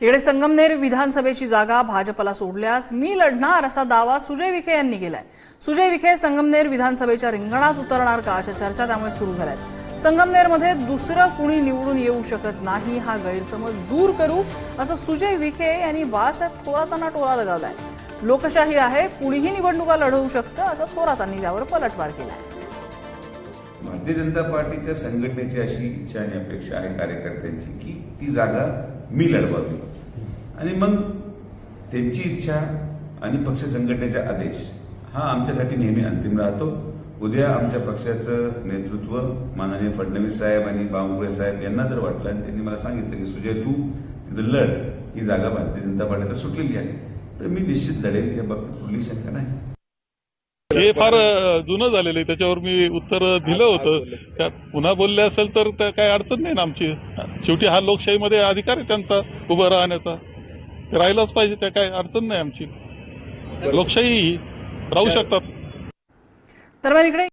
इकडे संगमनेर विधानसभेची जागा भाजपला सोडल्यास मी लढणार असा दावा सुजय विखे यांनी केलाय. सुजय विखे संगमनेर विधानसभेच्या रिंगणात उतरणार का अशा चर्चा त्यामुळे सुरू झाल्यात. संगमनेरमध्ये दुसरं कुणी निवडून येऊ शकत नाही हा गैरसमज दूर करू असं सुजय विखे यांनी बाळासाहेब थोरातांना टोला लगावलाय. लोकशाही आहे कुणीही निवडणुका लढवू शकतं असं थोरातांनी त्यावर पलटवार केलाय. भारतीय जनता पार्टीच्या संघटनेची अशी इच्छा आणि अपेक्षा आहे कार्यकर्त्यांची की ती जागा मी लढवावी. आणि मग त्यांची इच्छा आणि पक्ष संघटनेचा आदेश हा आमच्यासाठी नेहमी अंतिम राहतो. उद्या आमच्या पक्षाचं नेतृत्व माननीय फडणवीस साहेब आणि बावनकुळे साहेब यांना जर वाटलं आणि त्यांनी मला सांगितलं की सुजय तू तिथं लढ. ही जागा भारतीय जनता पार्टीला सुटलेली आहे. तर मी निश्चित लढेल. या बाबतीत कुठली शंका नाही. हे फार जुनं झालेलं आहे. त्याच्यावर मी उत्तर दिलं होतं. त्या पुन्हा बोलले असेल तर काही अडचण नाही ना आमची. शेवटी हा लोकशाहीमध्ये अधिकार आहे त्यांचा उभं राहण्याचा. ते राहिलाच पाहिजे त्या काही अडचण नाही आमची. लोकशाही राहू शकतात. दरम्यान इकडे